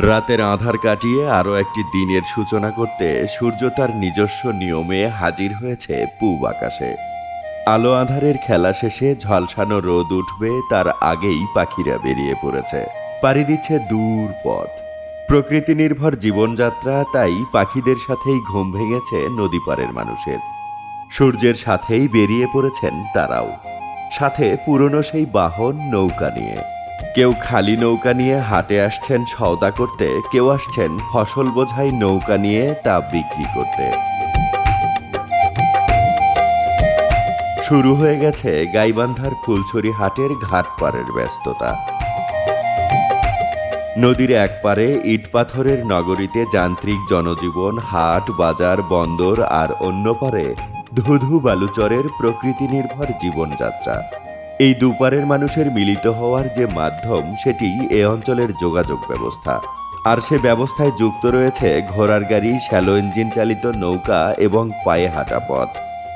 রাতের আধার কাটিয়ে আরও একটি দিনের সূচনা করতে সূর্য তার নিজস্ব নিয়মে হাজির হয়েছে পূব আকাশে। আলো আধারের খেলা শেষে ঝলসানো রোদ উঠবে, তার আগেই পাখিরা বেরিয়ে পড়েছে। পাড়ি দিচ্ছে দূর পথ। প্রকৃতি নির্ভর জীবনযাত্রা, তাই পাখিদের সাথেই ঘুম ভেঙেছে নদী পাড়ের মানুষের। সূর্যের সাথেই বেরিয়ে পড়েছেন তারাও। সাথে পুরনো সেই বাহন নৌকা নিয়ে। কেউ খালি নৌকা নিয়ে হাটে আসছেন সওদা করতে, কেউ আসছেন ফসল বোঝাই নৌকা নিয়ে তা বিক্রি করতে। শুরু হয়ে গেছে গাইবান্ধার ফুলছড়ি হাটের ঘাট পাড়ের ব্যস্ততা। নদীর এক পারে ইট পাথরের নগরীতে যান্ত্রিক জনজীবন, হাট, বাজার, বন্দর আর অন্য পারে ধুধু বালুচরের প্রকৃতি নির্ভর জীবনযাত্রা। এই দুপারের মানুষের মিলিত হওয়ার যে মাধ্যম, সেটি এ অঞ্চলের যোগাযোগ ব্যবস্থা। আর সে ব্যবস্থায় যুক্ত রয়েছে ঘোড়ার গাড়ি, শ্যালো ইঞ্জিন চালিত নৌকা এবং পায়ে হাঁটা পথ।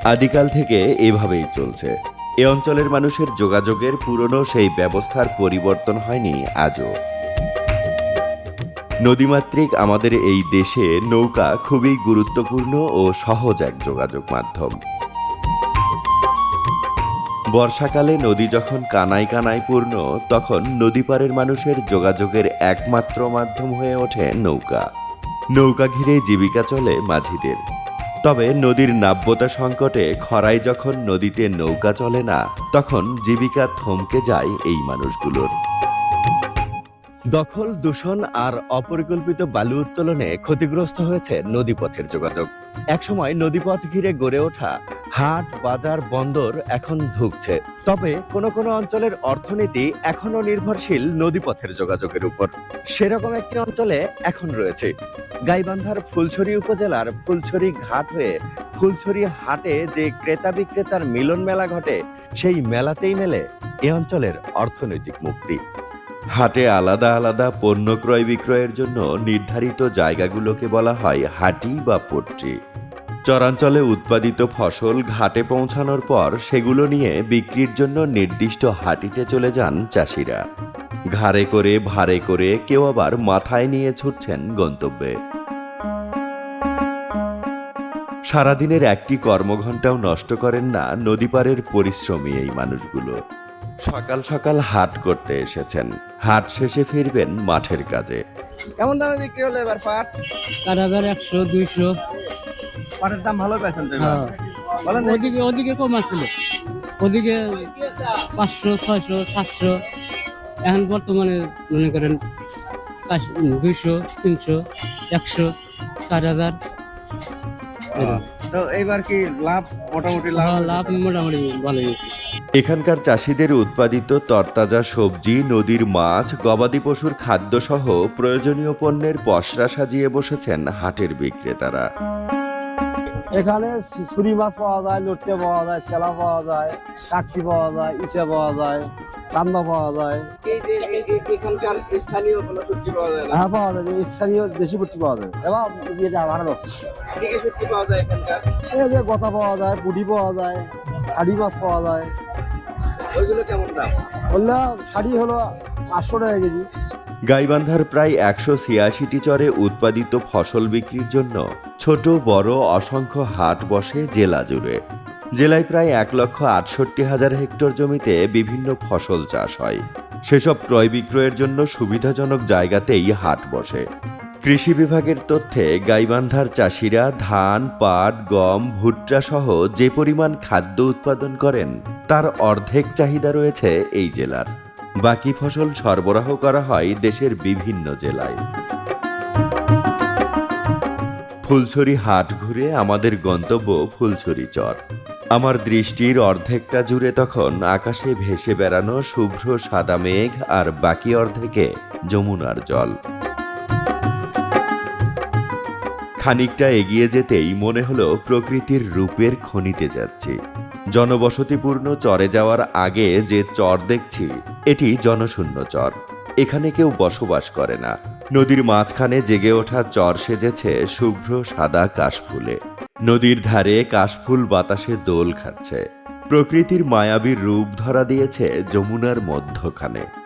আদিকাল থেকে এভাবেই চলছে। এ অঞ্চলের মানুষের যোগাযোগের পুরনো সেই ব্যবস্থার পরিবর্তন হয়নি আজও। নদীমাতৃক আমাদের এই দেশে নৌকা খুবই গুরুত্বপূর্ণ ও সহজ এক যোগাযোগ মাধ্যম। বর্ষাকালে নদী যখন কানায় কানায় পূর্ণ, তখন নদীপাড়ের মানুষের যোগাযোগের একমাত্র মাধ্যম হয়ে ওঠে নৌকা। নৌকা ঘিরে জীবিকা চলে মাঝিদের। তবে নদীর নাব্যতা সংকটে খরায় যখন নদীতে নৌকা চলে না, তখন জীবিকা থমকে যায় এই মানুষগুলোর। দখল, দূষণ আর অপরিকল্পিত বালু উত্তোলনে ক্ষতিগ্রস্ত হয়েছে নদীপথের যোগাযোগ। একসময় নদীপথ ঘিরে গড়ে ওঠা হাট, বাজার, বন্দর এখন ধুকছে। তবে কোন কোন অঞ্চলের অর্থনীতি এখনও নির্ভরশীল নদীপথের যোগাযোগের উপর। সেরকম একটি অঞ্চলে এখন রয়েছে। গাইবান্ধার ফুলছড়ি উপজেলার ফুলছড়ি ঘাট হয়ে ফুলছড়ি হাটে যে ক্রেতা বিক্রেতার মিলন মেলা ঘটে, সেই মেলাতেই মেলে এ অঞ্চলের অর্থনৈতিক মুক্তি। হাটে আলাদা আলাদা পণ্য ক্রয় বিক্রয়ের জন্য নির্ধারিত জায়গাগুলোকে বলা হয় হাটি বা পট্টি। চরাঞ্চলে উৎপাদিত ফসল ঘাটে পৌঁছানোর পর সেগুলো নিয়ে বিক্রির জন্য নির্দিষ্ট হাটিতে চলে যান চাষিরা। ঘাড়ে করে ভারে করে কেউ আবার মাথায় নিয়ে ছুটছেন গন্তব্যে। সারাদিনের একটি কর্মঘণ্টাও নষ্ট করেন না নদীপাড়ের পরিশ্রমী এই মানুষগুলো। সকাল সকাল হাট করতে এসেছেন। হাট শেষে ফিরবেন মাঠের কাজে। কেমন দামে বিক্রি হলো এবার পাট? একশো দুইশো। পাটের দাম ভালো পেয়েছেন তো এবার? হ্যাঁ। বলেন দেখি। ওদিকে ওদিকে কম আছিল ওদিকে পাঁচশো ছয়শো সাতশো। এখন বর্তমানে মনে করেন দুইশো তিনশো একশো চার হাজার। তো এইবার কি লাভ? মোটামুটি লাভ হ্যাঁ, লাভ মোটামুটি ভালোই হয়েছে। এখানকার চাষিদের উৎপাদিত তরতাজা সবজি নদীর মাছ গবাদি পশুর খাদ্যসহ প্রয়োজনীয় পণ্যের পসরা সাজিয়ে বসেছেন হাটের বিক্রেতারা। এখানে ছুরি মাছ পাওয়া যায় লটকে পাওয়া যায় ছেলা পাওয়া যায় কাকসি পাওয়া যায় ইচা পাওয়া যায় চান্দা পাওয়া যায়। এখানকার স্থানীয় কোনো সবজি পাওয়া যায় হ্যাঁ পাওয়া যায় স্থানীয় দেশি পুটি পাওয়া যায়। এবার এটা ভালো সবজি পাওয়া যায় এখানকার? এই যে গতা পাওয়া যায় পুটি পাওয়া যায় শাড়ি মাছ পাওয়া যায়। ওইগুলো কেমন দাম? বললে শাড়ি হলো পাঁচশো টাকা কেজি। গাইবান্ধার প্রায় একশো ছিয়াশিটি চরে উৎপাদিত ফসল বিক্রির জন্য ছোট, বড়, অসংখ্য হাট বসে জেলা জুড়ে। জেলায় প্রায় এক লক্ষ আটষট্টি হাজার হেক্টর জমিতে বিভিন্ন ফসল চাষ হয়। সেসব ক্রয় বিক্রয়ের জন্য সুবিধাজনক জায়গাতেই হাট বসে। কৃষি বিভাগের তথ্যে, গাইবান্ধার চাষিরা ধান, পাট, গম, ভুট্টা সহ যে পরিমাণ খাদ্য উৎপাদন করেন, তার অর্ধেক চাহিদা রয়েছে এই জেলার। বাকি ফসল সরবরাহ করা হয় দেশের বিভিন্ন জেলায়। ফুলছড়ি হাট ঘুরে আমাদের গন্তব্য ফুলছড়ি চর। আমার দৃষ্টির অর্ধেকটা জুড়ে তখন আকাশে ভেসে বেড়ানো শুভ্র সাদা মেঘ আর বাকি অর্ধেকে যমুনার জল। খানিকটা এগিয়ে যেতেই মনে হলো প্রকৃতির রূপের খনিতে যাচ্ছি। জনবসতিপূর্ণ চরে যাওয়ার আগে যে চর দেখছি, এটি জনশূন্য চর। এখানে কেউ বসবাস করে না। নদীর মাঝখানে জেগে ওঠা চর সেজেছে শুভ্র সাদা কাশফুলে। নদীর ধারে কাশফুল বাতাসে দোল খাচ্ছে। প্রকৃতির মায়াবীর রূপ ধরা দিয়েছে যমুনার মধ্যখানে।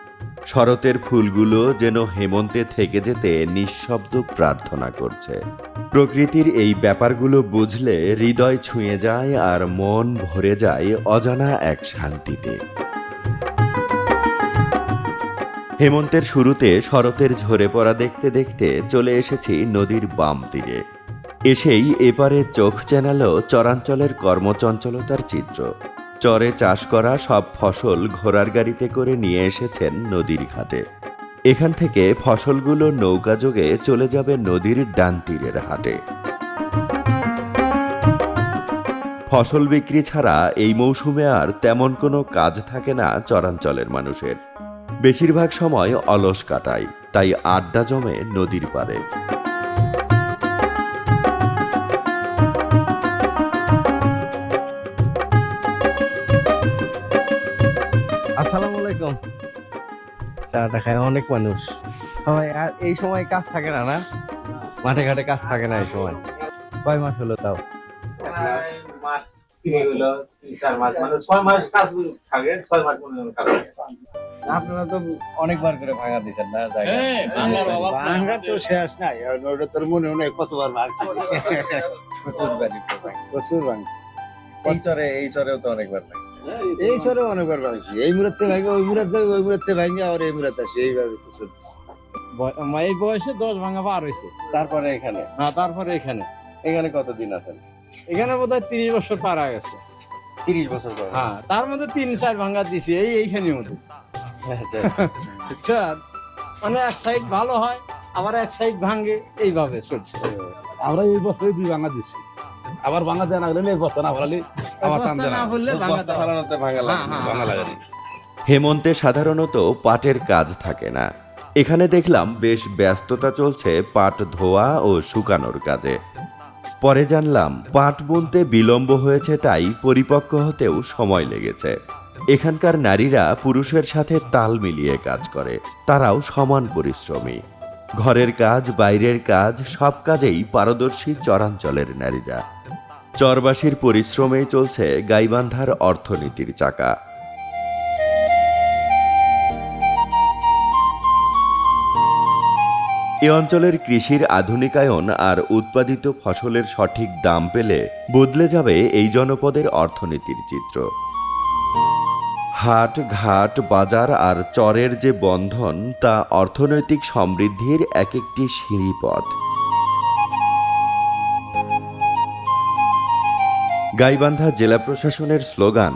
শরতের ফুলগুলো যেন হেমন্তে থেকে যেতে নিঃশব্দ প্রার্থনা করছে। প্রকৃতির এই ব্যাপারগুলো বুঝলে হৃদয় ছুঁয়ে যায় আর মন ভরে যায় অজানা এক শান্তিতে। হেমন্তের শুরুতে শরতের ঝরে পড়া দেখতে দেখতে চলে এসেছি নদীর বাম তীরে। এসেই এপারে চোখ চেনালো চরাঞ্চলের কর্মচঞ্চলতার চিত্র। চরে চাষ করা সব ফসল ঘোড়ার গাড়িতে করে নিয়ে এসেছেন নদীর ঘাটে। এখান থেকে ফসলগুলো নৌকা যোগে চলে যাবে নদীর ডান তীরের হাটে। ফসল বিক্রি ছাড়া এই মৌসুমে আর তেমন কোনো কাজ থাকে না চরাঞ্চলের মানুষের। বেশিরভাগ সময় অলস কাটায়, তাই আড্ডা জমে নদীর পারে চাটা খায় অনেক মানুষ। সবাই আর এই সময় কাজ থাকে না না? মাঠে ঘাটে কাজ থাকে না এই সময়। কয় মাস হলো তাও? মাস তিনে হলো তিন চার মাস মানে ছয় মাস কাজ থাকে ছয় মাস মনে হয় কাজ থাকে। আপনারা তো অনেকবার করে ভাঙা দিচ্ছেন না ভাঙা তো শেষ নাই আর ওটা তোর মনে নেই কতবার ভাঙছি। প্রচুর বাড়ি ভাঙছে। প্রচুর ভাঙছি। এই চরে এই চরেও তো অনেকবার ভাঙছে। এই সরে মনে অনেকবার ভাঙছি এই মুহূর্তে ভাঙে ওই মুহূর্তে ওই মুহূর্তে ভাঙে আর এই মুহূর্তে আসে। এইভাবে তো চলছে। এই বয়সে দশ ভাঙা পার হয়েছে। তারপরে এখানে? হ্যাঁ তারপরে এখানে। এখানে কতদিন আছেন? এখানে বোধ হয় তিরিশ বছর পার হয়ে গেছে। তিরিশ বছর পর? হ্যাঁ তার মধ্যে তিন চার ভাঙা দিছি এই এইখানে মধ্যে বুঝছেন মানে এক সাইড ভালো হয় আবার এক সাইড ভাঙে এইভাবে চলছে। আমরা এই বছরে দুই ভাঙা দিছি। আবার ভাঙা দেওয়া না গেলে এই বস্তা না ভরালে হ্যাঁ, হ্যাঁ, লাগে হেমন্তে সাধারণত পাটের কাজ থাকে না। এখানে দেখলাম বেশ ব্যস্ততা চলছে পাট ধোয়া ও শুকানোর কাজে। পরে জানলাম পাট বুনতে বিলম্ব হয়েছে তাই পরিপক্ক হতেও সময় লেগেছে। এখানকার নারীরা পুরুষের সাথে তাল মিলিয়ে কাজ করে তারাও সমান পরিশ্রমী। ঘরের কাজ বাইরের কাজ সব কাজেই পারদর্শী চরাঞ্চলের নারীরা। চরবাসীর পরিশ্রমেই চলছে গাইবান্ধার অর্থনীতির চাকা। এ অঞ্চলের কৃষির আধুনিকায়ন আর উৎপাদিত ফসলের সঠিক দাম পেলে বদলে যাবে এই জনপদের অর্থনীতির চিত্র। হাট, ঘাট, বাজার আর চরের যে বন্ধন তা অর্থনৈতিক সমৃদ্ধির এক একটি সিঁড়িপথ। গাইবান্ধা জেলা প্রশাসনের স্লোগান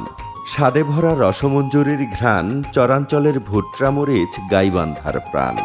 স্বাদে ভরা রসমঞ্জুরির ঘ্রাণ চরাঞ্চলের ভুট্রামরিচ গাইবান্ধার প্রাণ।